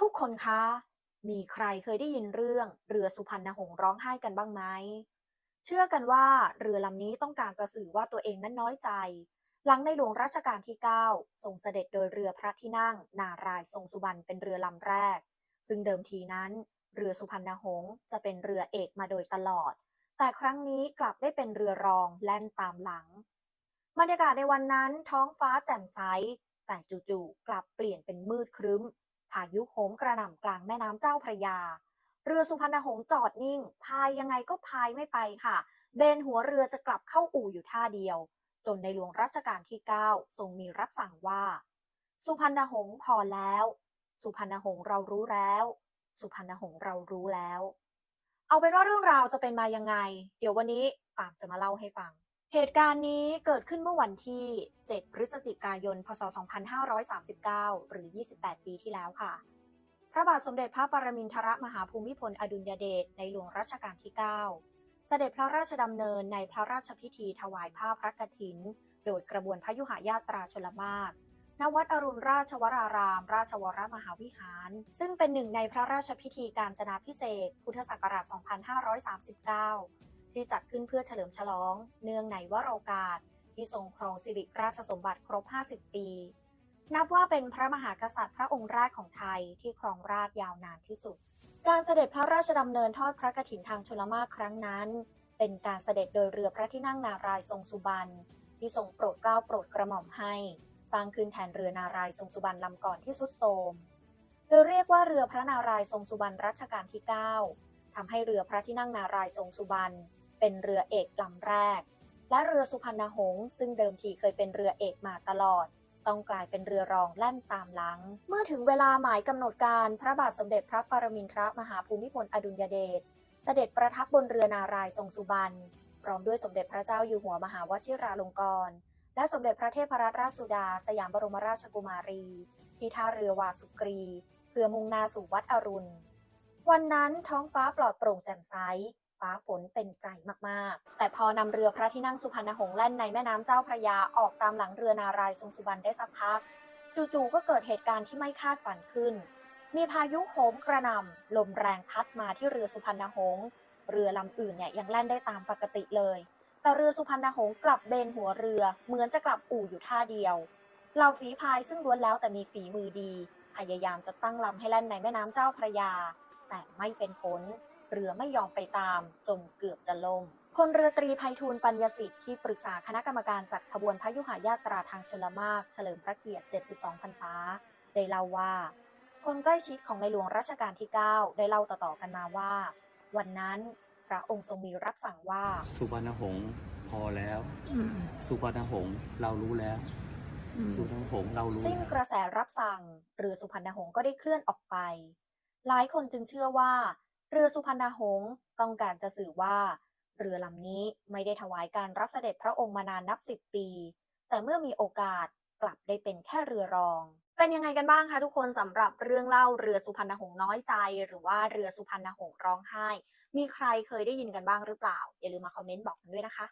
ทุกคนคะ มีใครเคยได้ยินเรื่องเรือสุพรรณหงส์ร้องไห้กันบ้างไหม เชื่อกันว่าเรือลำนี้ต้องการจะสื่อว่าตัวเองนั้นน้อยใจ หลังในหลวงรัชกาลที่ 9 ทรงเสด็จโดยเรือพระที่นั่ง นารายทรงสุบรรณเป็นเรือลำแรก ซึ่งเดิมทีนั้น เรือสุพรรณหงส์จะเป็นเรือเอกมาโดยตลอด แต่ครั้งนี้กลับได้เป็นเรือรองแล่นตามหลัง บรรยากาศในวันนั้นท้องฟ้าแจ่มใสแต่จู่ๆกลับเปลี่ยนเป็นมืดครึ้ม พายุโหมกระหน่ำกลางแม่น้ำเจ้าพระยา เรือสุพรรณหงส์จอดนิ่ง พายยังไงก็พายไม่ไปค่ะ เบนหัวเรือจะกลับเข้าอู่อยู่ท่าเดียว จนในหลวงรัชกาลที่ 9 ทรงมีรับสั่งว่า สุพรรณหงส์พอแล้ว สุพรรณหงส์เรารู้แล้ว สุพรรณหงส์เรารู้แล้ว เอาเป็นว่าเรื่องราวจะเป็นมายังไง เดี๋ยววันนี้ปามจะมาเล่าให้ฟัง เหตุการณ์นี้เกิดขึ้นเมื่อวันที่ 7 พฤศจิกายน พศ 2539 หรือ 28 ปีที่แล้วค่ะ พระบาทสมเด็จพระปรมินทรมหาภูมิพลอดุลยเดชในหลวงรัชกาลที่ 9 เสด็จพระราชดำเนินในพระราชพิธีถวายผ้าพระกฐิน โดยกระบวนพยุหายาตราชลมากณวัดอรุณราชวราราม ราชวรมหาวิหาร ซึ่งเป็นหนึ่งในพระราชพิธีการจนาพิเศษ พุทธศักราช 2539 ที่จัดขึ้นเพื่อเฉลิมฉลอง เนื่องในวโรกาส ที่ทรงครองสิริราชสมบัติครบ 50 ปี นับว่าเป็นพระมหากษัตริย์พระองค์แรกของไทยที่ครองราชยาวนานที่สุด การเสด็จพระราชดำเนินทอดพระกฐินทางชลมารครั้งนั้น เป็นการเสด็จโดยเรือพระที่นั่งนารายทรงสุบรรณที่ทรงโปรดเกล้าโปรดกระหม่อมให้ สร้างขึ้นแทนเรือนารายทรงสุบรรณลำก่อนที่สุดโทรมโดยเรียกว่าเรือพระนารายทรงสุบรรณรัชกาลที่ 9ทำให้เรือพระที่นั่งนารายทรงสุบรรณ เป็นเรือเอกลำแรก และเรือสุพรรณหงส์ซึ่งเดิมทีเคยเป็นเรือเอกมาตลอด ต้องกลายเป็นเรือรองแล่นตามหลัง เมื่อถึงเวลาหมายกำหนดการพระบาทสมเด็จพระปรมินทรมหาภูมิพลอดุลยเดชเสด็จประทับบนเรือนารายทรงสุบรรณพร้อมด้วยสมเด็จพระเจ้าอยู่หัวมหาวชิราลงกรณ์และสมเด็จพระเทพรัตนราชสุดา สยามบรมราชกุมารี ที่ท่าเรือวาสุกรี เพื่อมุ่งหน้าสู่วัดอรุณ วันนั้นท้องฟ้าปลอดโปร่งแจ่มใส ฟ้าฝนเป็นใจมากๆ แต่พอนำเรือพระที่นั่งสุพรรณหงส์แล่นในแม่น้ำเจ้าพระยาออกตามหลังเรือนารายทรงสุบรรณได้สักพัก จู่ๆก็เกิดเหตุการณ์ที่ไม่คาดฝันขึ้น มีพายุโหมกระหน่ำลมแรงพัดมาที่เรือสุพรรณหงส์เรือลำอื่นเนี่ยยังแล่นได้ตามปกติเลย แต่เรือสุพรรณหงส์กลับเบนหัวเรือเหมือนจะกลับอู่อยู่ท่าเดียวเหล่าฝีพายซึ่งล้วนแล้วแต่มีฝีมือดี พยายามจะตั้งลำให้แล่นในแม่น้ำเจ้าพระยา แต่ไม่เป็นผล เรือไม่ยอมไปตามจนเกือบจะล่มพลเรือตรีไพฑูรย์ปัญญสิทธิ์ที่ปรึกษาคณะกรรมการจัดขบวนพยุหายาตราทางชลมารเฉลิมพระเกียรติ 72 พรรษา ได้เล่าว่า คนใกล้ชิดของในหลวงรัชกาลที่ 9 ได้เล่าต่อๆกันมาว่า วันนั้นพระองค์ทรงมีรับสั่งว่า สุวรรณหงษ์พอแล้วอืมสุวรรณหงษ์เรารู้แล้วอืมสุวรรณหงษ์เรารู้สิ้นแล้วกระแสรับสั่ง เรือสุพรรณหงส์ก็ได้เคลื่อนออกไป หลายคนจึงเชื่อว่า เรือสุพรรณหงส์ต้องการจะสื่อว่า เรือลำนี้ไม่ได้ถวายการรับเสด็จพระองค์มานานนับสิบปี แต่เมื่อมีโอกาสกลับได้เป็นแค่เรือรอง เป็นยังไงกันบ้างคะทุกคนสำหรับเรื่องเล่าเรือสุพรรณหงส์น้อยใจ หรือว่าเรือสุพรรณหงส์ร้องไห้ มีใครเคยได้ยินกันบ้างหรือเปล่า อย่าลืมมาคอมเมนต์บอกกันด้วยนะคะ